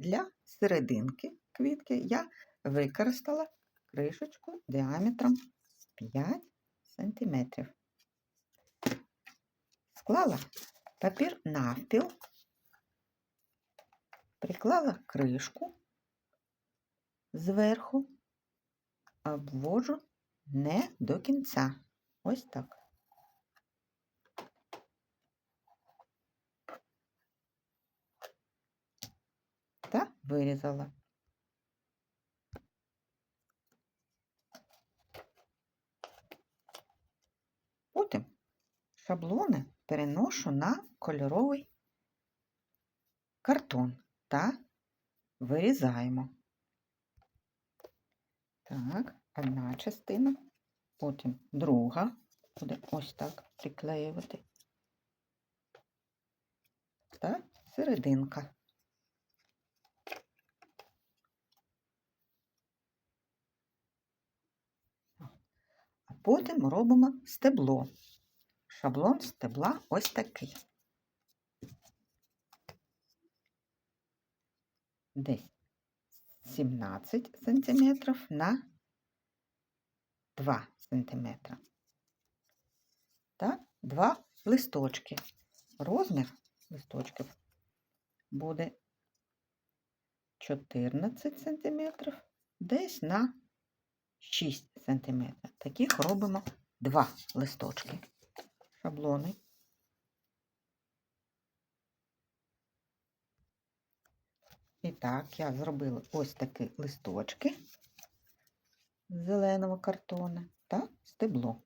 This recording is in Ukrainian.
для серединки квітки я використала кришечку діаметром 5 см. Склала папір навпіл, приклала кришку зверху, обвожу не до кінця. Ось так. Та вирізала. Потім шаблони переношу на кольоровий картон та вирізаємо. Так, одна частина, потім друга, буде ось так приклеювати. Та серединка. Потім робимо стебло. Шаблон стебла ось такий. Десь 17 сантиметрів на 2 сантиметра. Та два листочки. Розмір листочків буде 14 сантиметрів, десь на 6 сантиметрів. Таких робимо два листочки. Шаблони. І так, я зробила ось такі листочки з зеленого картону та стебло.